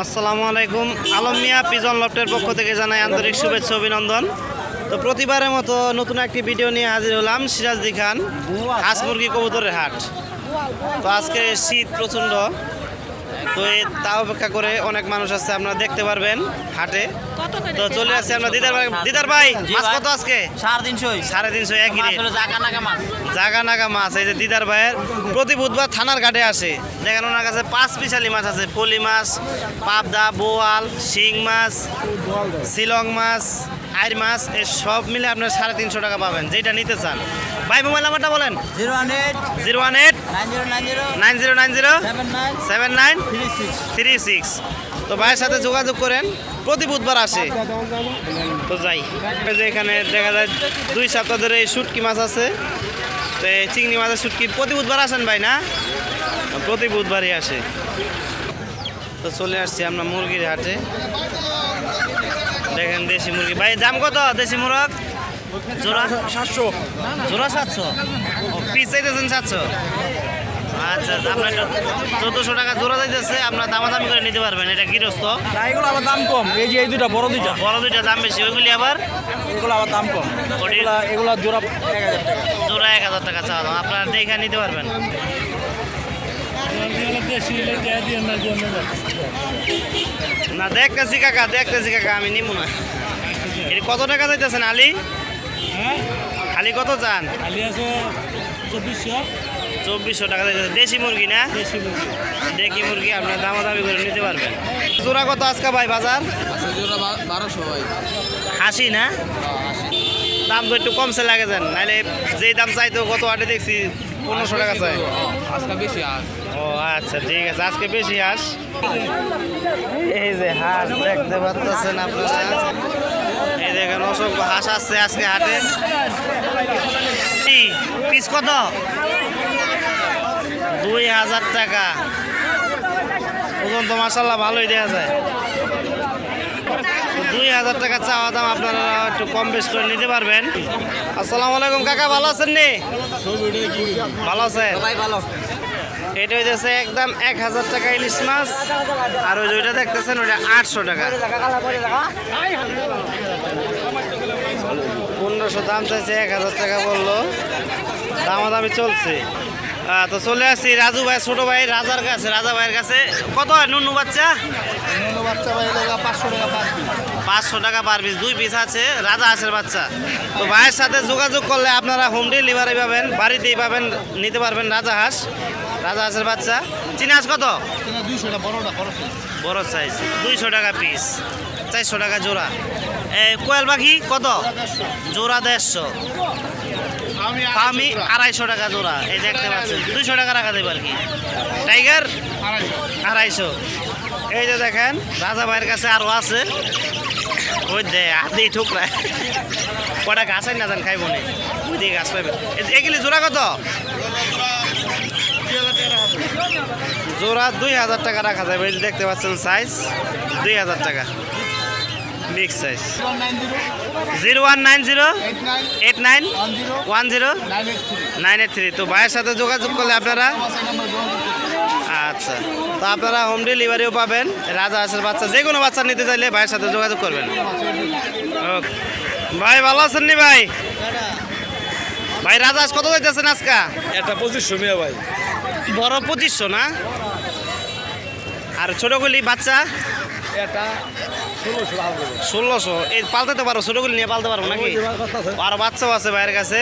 আসসালামু আলাইকুম। আলম মিয়া, পিজন লফটের পক্ষ থেকে জানাই আন্তরিক শুভেচ্ছা, অভিনন্দন। তো প্রতিবারের মতো নতুন একটি ভিডিও নিয়ে হাজির হলাম সিরাজদি খান, হাঁস মুরগি কবুতরের হাট। তো আজকে শীত প্রচণ্ড। তো এই তা অপেক্ষা করে অনেক মানুষ আছে আপনারা দেখতে পারবেন হাটে। তো চলে আসছে আমরা। দিদার ভাই দিদার ভাই মাছ কত আজকে? সাড়ে তিনশোই সাড়ে তিনশো একই মাছ জাগা নাগা মাছ। জাগা নাগা মাছ এই যে দিদার ভাইয়ের প্রতি বুধবার থানার ঘাটে আসে। দেখেন ওনার কাছে পাঁচ পিসালি মাছ আছে পলি মাছ পাবদা বোয়াল শিং মাছ শিলং মাছ আইর মাছ এ সব মিলে আপনার সাড়ে তিনশো টাকা পাবেন যেটা নিতে চান। ভাই মোবাইল নাম্বারটা বলেন। Zero one eight zero one eight nine zero nine zero. Seven nine. Three six. তো ভাইয়ের সাথে যোগাযোগ করেন প্রতি বুধবার আসে। তো যাই যে এখানে দেখা যায় দুই সপ্তাহ ধরে এই শুটকি মাছ আছে। তো এই চিংড়ি মাছের শুটকি প্রতি বুধবার আসেন ভাই না? প্রতি বুধবারই আসে। তো চলে আসছি আমরা মুরগির হাটে। দেখেন দেশি মুরগি। ভাই দাম কত দেশি মুরগ? জোড়া? সাতশো। জোড়া সাতশো? ও পিস চাইতেছেন সাতশো? আচ্ছা আপনার চোদ্দোশো টাকা জোড়া যাইতেছে আপনার দামাদামি করে নিতে পারবেন এটা গৃহস্থ। এগুলো আবার দাম কম। এই যে এই দুটা বড় দুইটা। বড় দুইটা দাম বেশি ওইগুলি আবার এগুলো আবার দাম কম। এগুলা এগুলা জোড়া এক হাজার টাকা। জোড়া এক হাজার টাকা চাওয়া দাম আপনারা দেখে নিতে পারবেন। না দেখতেছি কাকা দেখতেছি কাকা আমি নিব না। এটি কত টাকা যাইতেছেন আলি? আলি কত চান? চব্বিশশো। টাকা যাইতেছে দেশি মুরগি না? দেশি মুরগি। আপনার দামাদামি করে নিতে পারবেন। জোড়া কত আজকে ভাই বাজার? বারোশো ভাই। হাসি না? দাম তো একটু কমছে লাগে যান নাহলে যেই দাম চাইতো কত আটে দেখছি পনেরোশো টাকা চাই। আজকে বেশি আস। ও আচ্ছা ঠিক আছে আজকে বেশি হাঁস এই যে হাঁস দেখতে পাচ্ছেন আপনারা। এই দেখেন অসংখ্য হাঁস আসছে আজকে হাটে। পিস কত? দুই হাজার টাকা। ওজন তো মাসাল্লাহ ভালোই দেওয়া যায়। দুই হাজার টাকা চাওয়া দাম আপনারা একটু কম বেশ করে নিতে পারবেন। আসসালামু আলাইকুম কাকা ভালো আছেন নি? ভালো আছেন? ভালো। এটা হইতেছে একদম এক হাজার টাকা ইলিশ মাছ। আর ওই যে ওইটা দেখতেছেন ওইটা আটশো টাকা। পনেরোশো দাম চাইছে এক হাজার টাকা বলল। দামাদামি চলছে। তো চলে আসছি রাজু ভাই ছোট ভাই রাজার কাছে রাজা ভাইয়ের কাছে। কত হয় নুনু বাচ্চা? বাচ্চা ভাই লাগা পাঁচশো টাকা পার পাঁচশো টাকা পার পিস দুই পিস আছে রাজা হাঁসের বাচ্চা। তো ভাইয়ের সাথে যোগাযোগ করলে আপনারা হোম ডেলিভারি পাবেন বাড়িতেই পাবেন নিতে পারবেন রাজা হাঁস রাজা হাঁসের বাচ্চা। চীনা হাঁস কত? বড় সাইজ দুইশো টাকা পিস চারশো টাকা জোড়া। কোয়েল পাখি কত? জোড়া দেড়শো। আমি আড়াইশো টাকা জোড়া এই দেখতে পাচ্ছেন। দুইশো টাকা রাখা দেবে আর কি। টাইগার? আড়াইশো। এই যে দেখেন রাজা ভাইয়ের কাছে আরও আছে। ওই দে হাতেই ঠুকরা। কটা গাছ না জান খাইব না। ওই দিয়ে গাছ পাইবে। এগুলি জোড়া কত? জোড়া দুই হাজার টাকা রাখা যাবে। দেখতে পাচ্ছেন সাইজ দুই হাজার টাকা। Big size zero one nine zero eight nine one zero nine eight three. তো ভাইয়ের সাথে যোগাযোগ করলে আপনারা? আচ্ছা। তো আপনারা হোম ডেলিভারিও পাবেন। রাজা হাঁসের বাচ্চা যে কোনো বাচ্চা নিতে চাইলে ভাইয়ের সাথে যোগাযোগ করবেন। ওকে। ভাই ভালো আছেন নি ভাই? ভাই রাজা হাঁস কত যাইতেছেন আজকা? একটা পঁচিশশো মিয়া ভাই। বড় পঁচিশশো না? আর ছোটগুলি বাচ্চা? এটা ষোলোশো এই পালতে পারো ছোটগুলি নিয়ে পালতে পারব নাকি? আর বাচ্চাও আছে ভাইয়ের কাছে।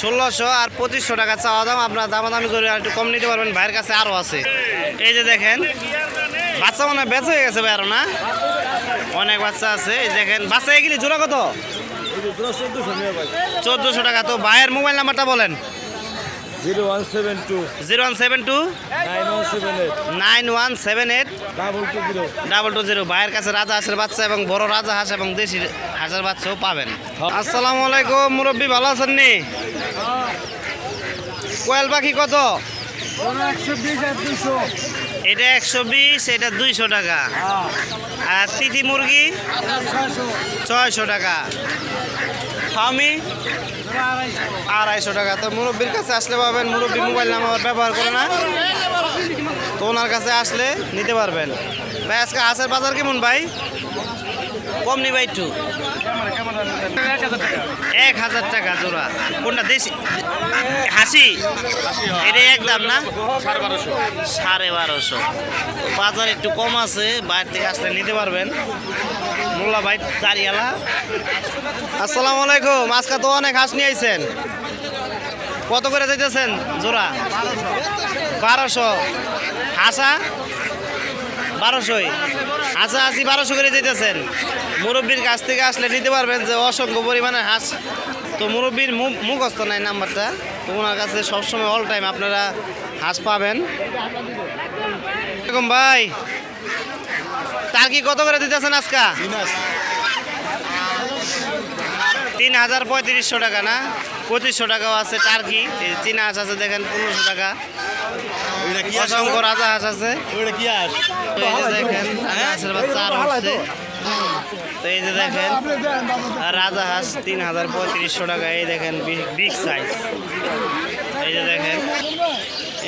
ষোলোশো আর পঁচিশশো টাকা চাওয়া দাম আপনার দামাদামি করে আর একটু কম নিতে পারবেন ভাইয়ের কাছে আরও আছে। এই যে দেখেন বাচ্চা মনে হয় বেঁচে হয়ে গেছে ভাই আরও না? অনেক বাচ্চা আছে। এই দেখেন বাচ্চা এগুলি জোড়া কত? চোদ্দোশো টাকা। তো ভাইয়ের মোবাইল নাম্বারটা বলেন। Zero one seven two. Zero one seven two? Nine one seven eight. Nine one seven eight. Double two zero. Double two zero. ভাইয়ের কাছে রাজা হাঁসের বাচ্চা এবং বড় রাজা হাঁস এবং দেশি হাঁসের বাচ্চাও পাবেন। আসসালামু আলাইকুম মুরব্বী ভালো আছেন নি? কোয়েল পাখি কত? এটা একশো বিশ এটা দুইশো টাকা। আর তিথি মুরগি? ছয়শো টাকা। ফার্মি আড়াইশো টাকা। তো মুরব্বীর কাছে আসলে পাবেন, মুরব্বী মোবাইল নাম্বার ব্যবহার করে না। তো ওনার কাছে আসলে নিতে পারবেন। ভাই, আজকে হাঁসের বাজার কেমন ভাই? কম নি ভাই একটু। এক হাজার টাকা জোড়া। কোনটা, দেশি? হাসি? এটা এক দাম না? সাড়ে বারোশো। বাজার একটু কম আছে, বাইরে থেকে আসলে নিতে পারবেন। মোল্লা ভাই দাঁড়িয়ালা আসসালামু আলাইকুম, আজকে তো অনেক হাঁস নিয়ে আইছেন। কত করে যাইতেছেন জোড়া? বারোশো। হাসা? বারোশোই। হাসা হাসি বারোশো করে যেতেছেন মুরব্বীর কাছ থেকে আসলে নিতে পারবেন যে অসংখ্য পরিমাণে হাঁস। তো মুরব্বীর মুখ- মুখস্থ নাই নাম্বারটা। তো ওনার কাছে সবসময় অল টাইম আপনারা হাঁস পাবেন। ভাই। তার কি কত করে দিতেছেন আজকা? তিন হাজার পঁয়ত্রিশশো টাকা না? পঁচিশশো টাকাও আছে টার্কি চীনা হাঁস আছে দেখেন, পনেরোশো টাকা। অসংখ্য রাজা হাঁস আছে। দেখেন হাঁসের বাচ্চা আরও হচ্ছে তো। এই যে দেখেন রাজা হাঁস তিন হাজার পঁয়ত্রিশশো টাকা। এই দেখেন বিগ সাইজ এই যে দেখেন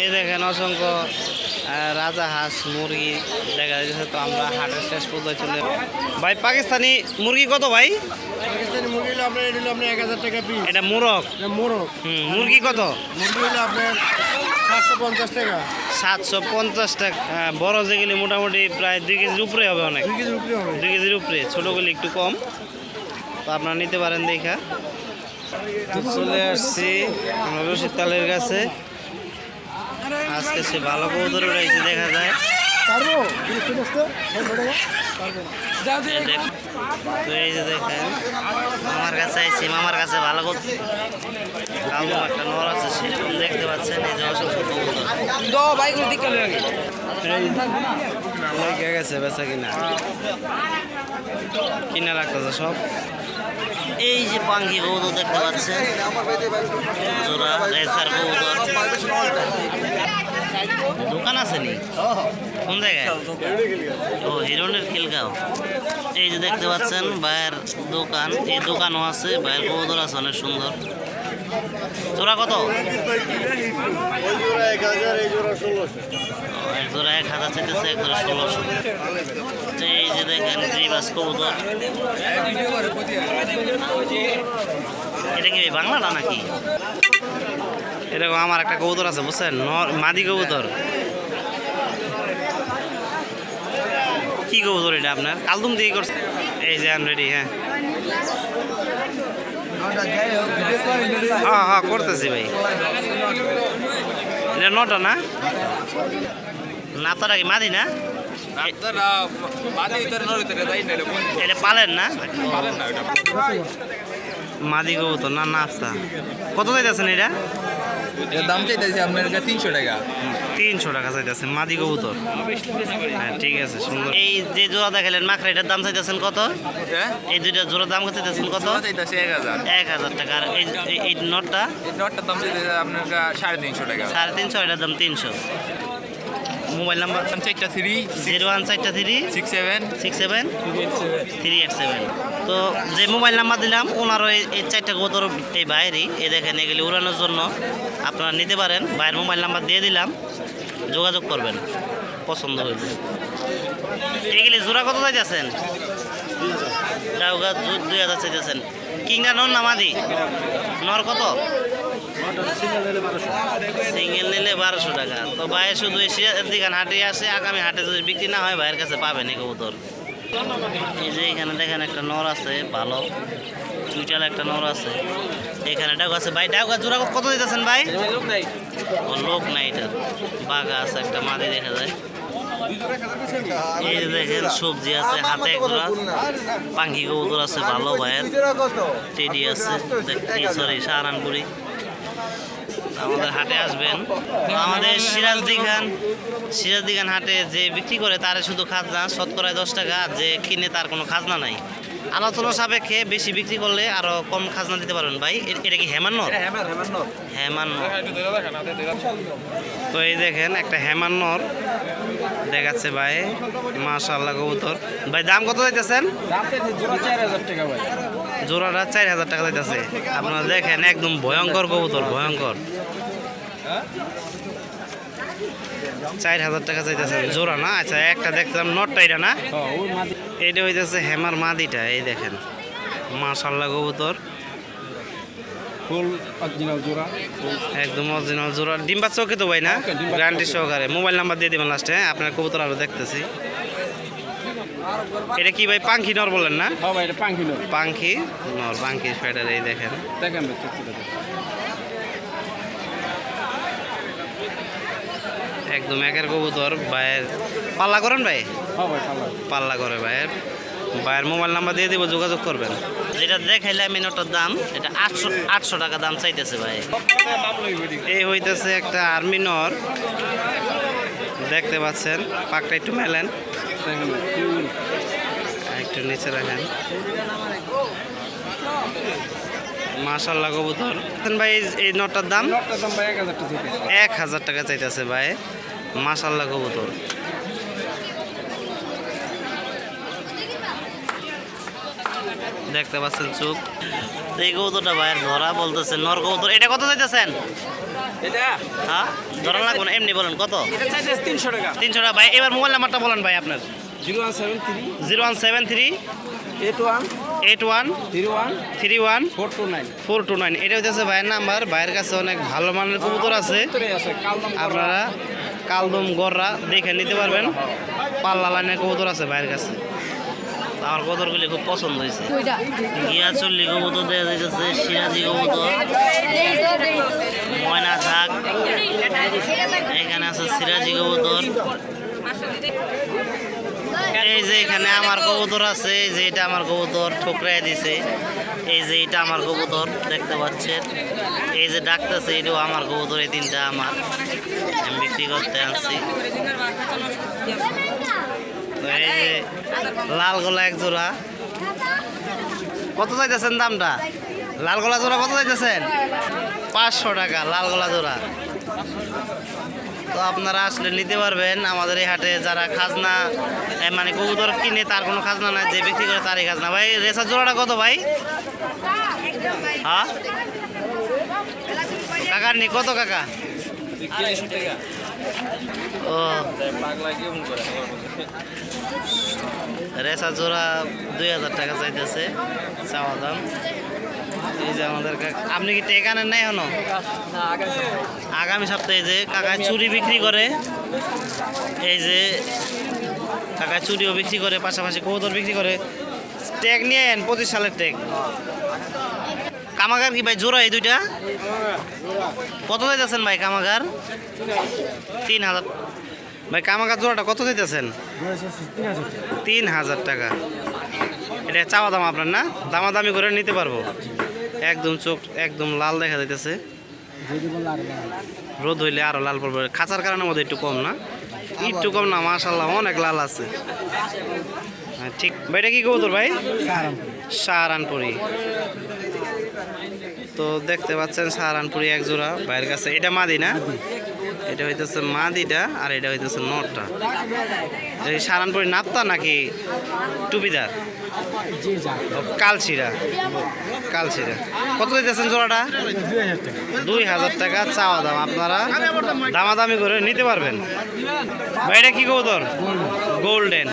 এই দেখেন অসংখ্য রাজা হাঁস মুরগি। দেখা যাচ্ছে তো আমরা হাটের শেষ পর্যায়ে চলে ভাই পাকিস্তানি মুরগি কত ভাই? পাকিস্তানি মুরগি হলো আপনার এটা হলো আপনার এক হাজার টাকা পিস এটা মুরগ? মোরগ। হুম মুরগি কত? মুরগি হলো আপনার সাতশো পঞ্চাশ টাকা। হ্যাঁ, বড় যেগুলি মোটামুটি প্রায় দুই কেজির উপরে হবে অনেক। দুই কেজির উপরে ছোট ছোটোগুলি একটু কম। তো আপনারা নিতে পারেন দেখা। চলে আসছি আমরা রশিদ তালের কাছে। আজকে সে ভালো কৌদর উড়াইছে দেখা যায়। পারব? তিরিশটা বসতে পারব এই দেখ- তো যে দেখেন মামার কাছে আইছি মামার কাছে ভালো কত কালো একটা নর আছে সেরকম দেখতে পাচ্ছেন এই যে অসংখ্য কবুতর। লেগে গেছে বেচা কিনা? কিনা রাখতেছে সব? এই যে পাঙ্কি কবুতর দেখতে পাচ্ছেন জোড়া রেসার দোকান আছে নি? কোন জায়গায়? ও হিরনের খিলগাঁও। এই যে দেখতে পাচ্ছেন, ভাইয়ের দোকান। এই দোকানও আছে, ভাইয়ের কবুতর আছে, অনেক সুন্দর। জোড়া কত? এক জোড়া এক হাজার চাইতেছে, এক জোড়া ষোলোশো। এই যে দেখেন, গ্রিবাস কবুতর। এটা কি বাংলাটা নাকি? এরকম আমার একটা কবুতর আছে, বুঝছেন? মাদি কবুতর। কি কবুতর এটা আপনার? কালদুম দিয়ে করছে। এই যে রেডি হ্যাঁ। হ্যাঁ হ্যাঁ করতেছি ভাই। এটা নটা না? নাতারা কি মাদি না? এটা না? মাদি কবুতর না নাস্তা কত চাইতেছেন এটা? দাম চাইতেছি আপনার কাছে তিনশো টাকা। তিনশো টাকা চাইতেছেন মাদি কবুতর। হ্যাঁ ঠিক আছে সুন্দর। এই যে জোড়া দেখালেন মাখরা এটার দাম চাইতেছেন কত? হ্যাঁ? এই দুইটা জোড়া দাম চাইতেছেন কত? চাইতেছি এক হাজার। এক হাজার টাকা। আর এই এই- এই নটটা? নটটার দাম চাইতেছে আপনার সাড়ে তিনশো টাকা। সাড়ে তিনশো এটার দাম তিনশো। মোবাইল নাম্বার চারটা থ্রি জিরো ওয়ান চারটা three six seven six seven three eight seven তো যে মোবাইল নাম্বার দিলাম ওনারও এই চারটা গোতর এই বাইরেই। এই দেখেন এগুলি উড়ানোর জন্য আপনারা নিতে পারেন। বাইরের মোবাইল নাম্বার দিয়ে দিলাম। যোগাযোগ করবেন। পছন্দ হইলে। এগুলি জোড়া কত চাইতেছেন? দুই হাজার চাইতেছেন। কিংটা নর নামাদি নর কত? সিঙ্গেল নিলে বারোশো টাকা। তো ভাই শুধু দিকান হাটে আসে, আগামী হাটে যদি বিক্রি না হয়, ভাইয়ের কাছে পাবেন এই কবুতর এই যে এখানে দেখেন একটা নর আছে, ভালো। চুইটাল একটা নর আছে। এখানে ডাক আছে। ভাই, ডাক, জোড়া কত দিতেছেন ভাই? ও, লোক নাই এটা। বাঘা আছে, একটা মাদি দেখা যায়। এই যে দেখেন, সবজি আছে, হাতে এক পাঙ্কি কবুতর আছে, ভালো ভাইয়ের। টেডি আছে সরি আমাদের হাটে আসবেন। আমাদের সিরাজদি খান সিরাজদি খান হাটে যে বিক্রি করে তার শুধু খাজনা শতকরায় দশ টাকা যে কিনে তার কোনো খাজনা নাই। আলোচনা সাপেক্ষে বেশি বিক্রি করলে আরও কম খাজনা দিতে পারবেন। ভাই এটা কি হেমান্নর হেমান্নর তো এই দেখেন একটা হেমান্নর দেখাচ্ছে ভাই মাশাল্লাহ কবুতর। ভাই দাম কত যাইতেছেন জোড়াটা চার হাজার টাকা যাইতেছে। আপনারা দেখেন একদম ভয়ঙ্কর কবুতর ভয়ঙ্কর। চার হাজার টাকা চাইতেছে জোড়া না? আচ্ছা একটা দেখতাম নটটা এটা না? এটা হইতেছে হেমার মাদিটা এই দেখেন। মাশাল্লাহ কবুতর। ফুল অরিজিনাল জোড়া। একদম অরিজিনাল জোড়া। ডিম্বা চৌকে তো ভাই না? গ্যারান্টি সহকারে। মোবাইল নাম্বার দিয়ে দেবেন লাস্টে হ্যাঁ? আপনার কবুতর আরও দেখতেছি। এটা কি ভাই পাঙ্খি নর বলেন না? হ্যাঁ ভাই এটা পাঙ্কি নয় পাঙ্খি নর পাঙ্খি ফেডার এই দেখেন। দেখেন ভাই একদম একের কবুতর ভাইয়ের পাল্লা করেন ভাই? হ্যাঁ পাল্লা পাল্লা করে ভাইয়ের। ভাইয়ের মোবাইল নাম্বার দিয়ে দিব যোগাযোগ করবেন। যেটা দেখাইলে আমি নটার দাম এটা আটশো আটশো টাকা দাম চাইতেছে ভাই। এই হইতেছে একটা আর্মি নর। দেখতে পাচ্ছেন পাকটা একটু মেলেন। একটু নিচে রাখেন মাশাল্লাহ কবুতর। ভাই এই- নটার দাম? নটটার দাম ভাই এক হাজার টাকা চাইতেছে। এক হাজার টাকা চাইতেছে ভাই। মাশাল্লাহ কবুতর। দেখতে পাচ্ছেন চোখ এই কবুতরটা ভাইয়ের ধরা বলতেছে নর কবুতর। এটা কত চাইতেছেন? এটা? হ্যাঁ? ধরা লাগবে না এমনি বলেন কত? তিনশো টাকা। তিনশো টাকা। ভাই এবার মোবাইল নাম্বারটা বলেন ভাই আপনার। Zero one seven three. Zero one seven three. Eight one. Eight one. Three one. Three one. Four two nine. Four two nine. এটা হচ্ছে ভাইয়ের নাম্বার। ভাইয়ের কাছে অনেক ভালো মানের কবুতর আছে। আছে আপনারা কালদম গররা দেখে নিতে পারবেন। পাল্লা লাইনের কবুতর আছে ভাইয়ের কাছে। আমার কবুতরগুলি খুব পছন্দ হয়েছে। গিয়া চল্লি কবুতর দেওয়া যাইতেছে সিরাজি কবুতর। ময়না ঝাঁক এখানে আছে সিরাজি কবুতর। এই যে এখানে আমার কবুতর আছে এই যে এটা আমার কবুতর ঠোকরাই দিছে। এই যে এটা আমার কবুতর দেখতে পাচ্ছেন? এই যে ডাকতেছে এটাও আমার কবুতর এই তিনটা আমার। আমি বিক্রি করতে আনছি। এই যে লাল গলা এক জোড়া। কত চাইতেছেন দামটা? লাল গলা জোড়া কত চাইতেছেন? পাঁচশো টাকা লাল গলা জোড়া। তো আপনারা আসলে নিতে পারবেন। আমাদের এই হাটে যারা খাজনা মানে কবুতর কিনে তার কোনো খাজনা নাই যে বিক্রি করে তারই খাজনা। ভাই রেসার জোড়াটা কত ভাই? হ্যাঁ? কাকার নি কত কাকা? ও। রেসা জোড়া দুই হাজার টাকা চাইতেছে, চাওয়া দাম। এই যে আমাদের আপনি কি টেকা নেন নাই এখনও? আগামী সপ্তাহে যে কাকা চুরি বিক্রি করে, এই যে কাকা চুরিও বিক্রি করে, পাশাপাশি কবুতর বিক্রি করে। ট্যাগ নিয়ে পঁচিশ সালের ট্যাগ। কামাগার কি ভাই? জোড়া এই দুইটা? কত চাইতেছেন ভাই কামাগার? তিন হাজার। ভাই কামাগার জোড়াটা কত চাইতেছেন? তিন হাজার টাকা। এটা চাওয়া দাম আপনার না? দামাদামি করে নিতে পারব। একদম চোখ একদম লাল দেখা যাইতেছে। রোদ হইলে আরও লাল পড়বে। খাঁচার কারণে মধ্যে একটু কম না? একটু কম না মাশাল্লাহ অনেক লাল আছে। হ্যাঁ, ঠিক। ভাইটা কি কবুতর ভাই? সাহারানপুরি। তো দেখতে পাচ্ছেন সাহারানপুরি এক জোড়া ভাইয়ের কাছে। এটা মাদি না? এটা হইতেছে মাদিটা আর এটা হইতেছে নটটা। এই সাহারানপুরি নাপ্তা নাকি টুপিদার? কালশিরা। কালচিরা কত দিতেছেন জোড়াটা? দুই হাজার টাকা চাওয়া দাম। আপনারা দামাদামি করে নিতে পারবেন। ভাইটা কি কবুতর গোল্ডেন।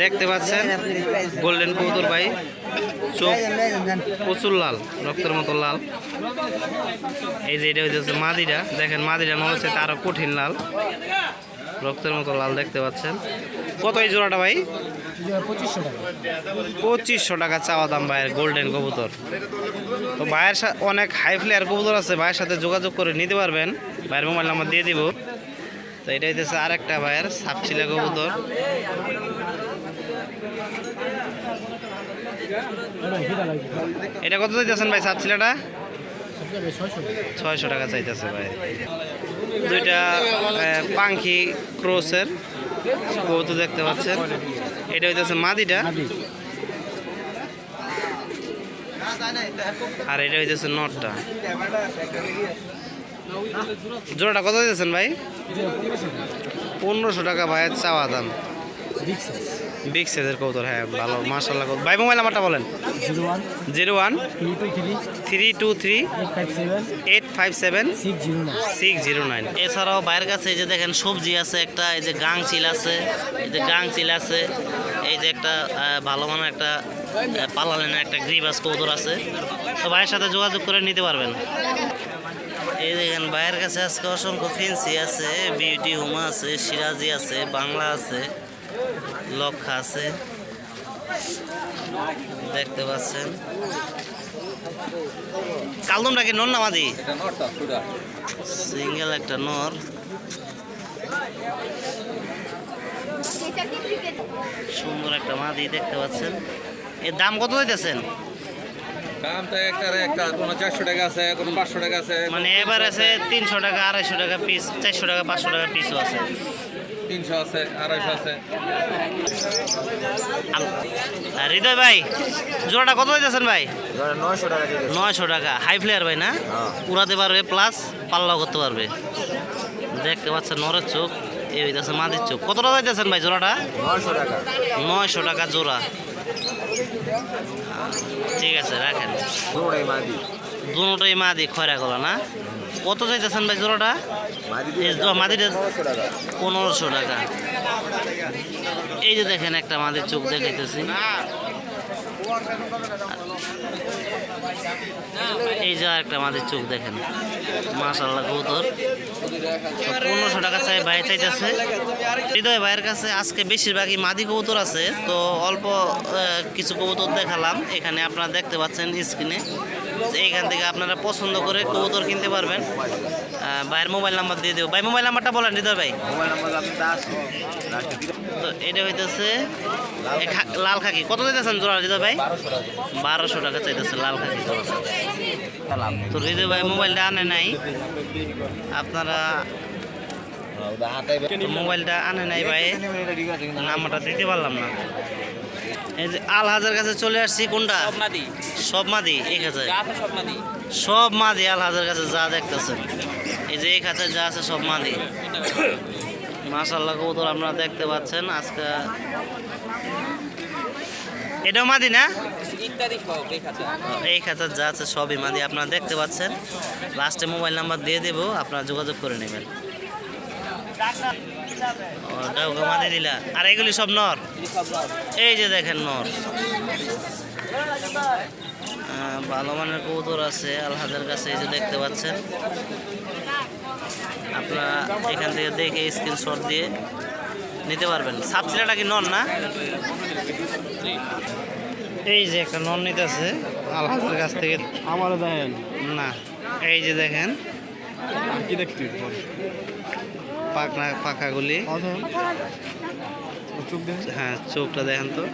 দেখতে পাচ্ছেন গোল্ডেন কবুতর ভাই। চোখ প্রচুর লাল, রক্তের মতো লাল। এই যে এটা হইতেছে মাদিরা। দেখেন মাদিরা মনে হচ্ছে আরও কঠিন লাল। রক্তের মতো লাল দেখতে পাচ্ছেন। কত এই জোড়াটা ভাই? পঁচিশশো টাকা চাওয়া দাম ভাইয়ের গোল্ডেন কবুতর। তো ভাইয়ের সাথে অনেক হাই ফ্লেয়ার কবুতর আছে, ভাইয়ের সাথে যোগাযোগ করে নিতে পারবেন। ভাইয়ের মোবাইল নাম্বার দিয়ে দিব। তো এটা হইতেছে আরেকটা ভাইয়ের সাপচিলা কবুতর। এটা কত চাইতেছেন ভাই সাপচিলাটা ছয়শো টাকা চাইতেছে ভাই। দুইটা পাঙ্খি ক্রোসের কবুতর দেখতে পাচ্ছেন। এটা হইতেছে মাদিটা। আর এটা হইতেছে নটটা। জোড়াটা কত দিতেছেন ভাই? পনেরোশো টাকা ভাইয়ের চাওয়া দাম। বিগ সাইজের কবুতর হ্যাঁ ভালো কবুতর। ভাই, মোবাইল নাম্বারটা বলেন। Zero one. Three two three. Eight five seven. Six zero nine এছাড়াও বাইরের কাছে এই যে দেখেন, সবজি আছে একটা, এই যে গাং চিল আছে, এই যে গাং চিল আছে, এই যে একটা ভালো মানের একটা পালালেন একটা গ্রিবাস কৌদর আছে। তো ভাইয়ের সাথে যোগাযোগ করে নিতে পারবেন। এই দেখেন, ভাইয়ের কাছে আজকে অসংখ্য ফেন্সি আছে বিউটি হুমা আছে, সিরাজি আছে, বাংলা আছে। লক্ষা আছে। দেখতে পাচ্ছেন। কালদমটা কি এটা নটা সুরা। সিঙ্গেল একটা নর। সুন্দর একটা মাদি দেখতে পাচ্ছেন। এর দাম কত দিতেছেন দাম তো একটা একটা কোনো চারশো টাকা আছে কোনো পাঁচশো টাকা আছে। মানে এবার আছে তিনশো টাকা আড়াইশো টাকা পিস চারশো টাকা পাঁচশো টাকা পিসও আছে। তিনশো আছে আড়াইশো আছে। হৃদয় ভাই জোড়াটা কত দিতেছেন ভাই? নয়শো টাকা নয়শো টাকা। হাই ফ্লেয়ার ভাই না? উড়াতে পারবে প্লাস পাল্লাও করতে পারবে। দেখতে পাচ্ছেন নরের চোখ এই হইতেছে মাদির চোখ। কত টাকা দিতেছেন ভাই জোড়াটা? নয়শো টাকা। নয়শো টাকা জোড়া। ঠিক আছে রাখেন। দুটোই মাদি। খয়রা গলা না? কত চাইতেছেন ভাই জোড়াটা? মাদি এই জো- মাদিটা নয়শো টাকা। পনেরোশো টাকা। এই যে দেখেন একটা মাদির চোখ দেখাইতেছি। এই যে একটা মাদির চোখ দেখেন। মাশাল্লাহ কবুতর। পনেরোশো টাকা চাই ভাই চাইতেছে। হৃদয় ভাইয়ের কাছে আজকে বেশিরভাগই মাদি কবুতর আছে। তো অল্প কিছু কবুতর দেখালাম। এখানে আপনারা দেখতে পাচ্ছেন স্ক্রিনে। এইখান থেকে আপনারা পছন্দ করে কবুতর কিনতে পারবেন। ভাইয়ের মোবাইল নাম্বার দিয়ে দেবো। ভাই, মোবাইল নাম্বারটা বলেন, হৃদয় ভাই। তো এটা হইতেছে লাল খাকি। কত দিতেছেন জোড়া, হৃদয় ভাই? বারোশো টাকা চাইতেছে, লাল খাকি তো হৃদয় ভাই, মোবাইলটা আনে নাই। আপনারা মোবাইলটা আনে নাই, ভাই। নাম্বারটা দিতে পারলাম না। আল হাজার কাছে চলে আসছি কোনটা? সব মাদি এক হাজার। সব মাদি। আল হাজার কাছে যা দেখতেছেন। এই যে এক হাজার যা আছে সব মাদি। মাশাল্লাহ কবুতর আপনারা দেখতে পাচ্ছেন আজকে। এটাও মাদি না? এই খাঁচা খাঁচার যা আছে সবই মাদি আপনারা দেখতে পাচ্ছেন। লাস্টে মোবাইল নাম্বার দিয়ে দেব আপনারা যোগাযোগ করে নেবেন। ওটাও মাদি দিলা। আর এগুলি সব নর? এই যে দেখেন নর। ভালো মানের কবুতর আছে আলহাদের কাছে এই যে দেখতে পাচ্ছেন। আপনারা এখান থেকে দেখে স্ক্রিনশট দিয়ে নিতে পারবেন। সাবসিডিটা কি নন না? এই যে একটা নন নিতেছে আলহাদের কাছ থেকে। আমারও দেখেন। না এই যে দেখেন। কি দেখতে পাখনা পাখাগুলি। হ্যাঁ চোখটা দেখেন তো।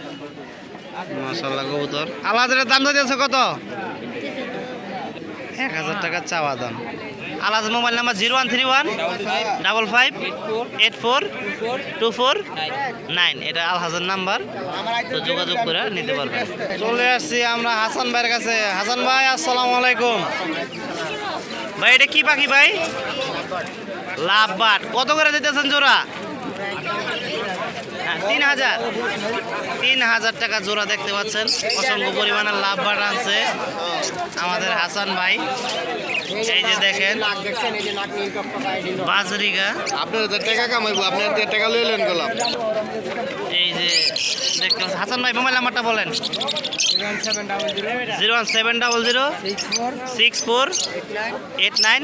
মাসাল্লাহ কবুতর। আলাদের দাম দিয়েছে কত? এক হাজার টাকা চাওয়া দাম। আলাদ mobile number zero one three one double five eight four two four nine. এটা আল হাজার নাম্বার। যোগাযোগ করে নিতে পারবেন চলে আসছি আমরা হাসান ভাইয়ের কাছে। হাসান ভাই, আসসালামু আলাইকুম। ভাই, এটা কি পাখি ভাই? লাভ বাট কত করে দিতেছেন জোড়া? তিন হাজার। তিন হাজার টাকা জোড়া দেখতে পাচ্ছেন। অসংখ্য পরিমাণের লাভ বাট আনছে আমাদের হাসান ভাই। এই যে দেখেন বাজরিকা আপনার টাকা কামাইবো আপনার টাকা লইলেন গেলাম এই যে দেখতে পাচ্ছেন হাসান ভাই মোবাইল নাম্বারটা বলেন। Zero one seven double zero six four eight nine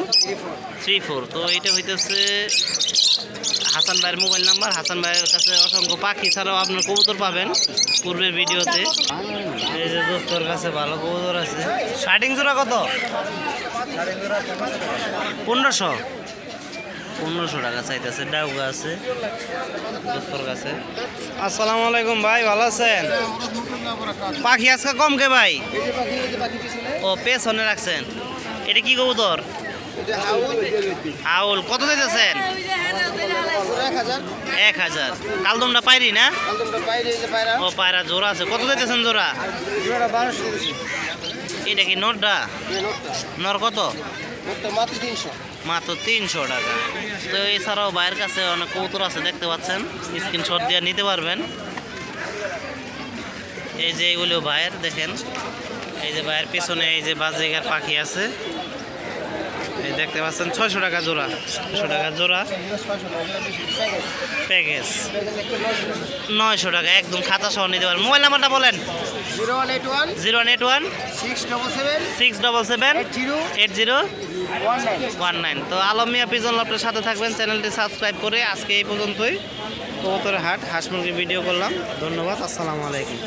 three four. তো এইটা হইতেছে হাসান ভাইয়ের মোবাইল নাম্বার, হাসান ভাইয়ের কাছে অসংখ্য পাখি ছাড়াও আপনার কবুতর পাবেন পূর্বের ভিডিওতে। এই যে দোস্তর কাছে ভালো কবুতর আছে। শার্টিং জোড়া কত? পনেরোশো। পনেরোশো টাকা চাইতেছে, ডাউগা আছে দোস্তর কাছে। আসসালামু আলাইকুম ভাই, ভালো আছেন? পাখি আজকে কম কে ভাই? ও, পেছনে রাখছেন। এটা কি কবুতর? আউল। কত দিতেছেন এক হাজার। কালদমটা পাইরি না? ও পায়রা জোড়া আছে। কত দিতেছেন জোড়া? এটা কি নটটা? নর কত? মাত্র তিনশো। টাকা। তো এছাড়াও বাইরের কাছে অনেক কৌতুর আছে দেখতে পাচ্ছেন? স্ক্রিনশট দিয়ে নিতে পারবেন। এই যে এইগুলো ভাইয়ের দেখেন। এই যে ভাইয়ের পিছনে এই যে বাজিকার পাখি আছে। এই দেখতে পাচ্ছেন ছয়শো টাকা জোড়া। ছশো টাকা জোড়া। প্যাকেজ। নয়শো টাকা একদম খাতা সহ নিতে পারেন মোবাইল নাম্বারটা বলেন। Zero one eight one zero one eight one six double seven six double seven eight zero one nine তো আলম মিয়া পিজন আপনার সাথে থাকবেন চ্যানেলটি সাবস্ক্রাইব করে আজকে এই পর্যন্তই। কবুতরের হাট হাঁস ভিডিও করলাম। ধন্যবাদ আসসালামু আলাইকুম।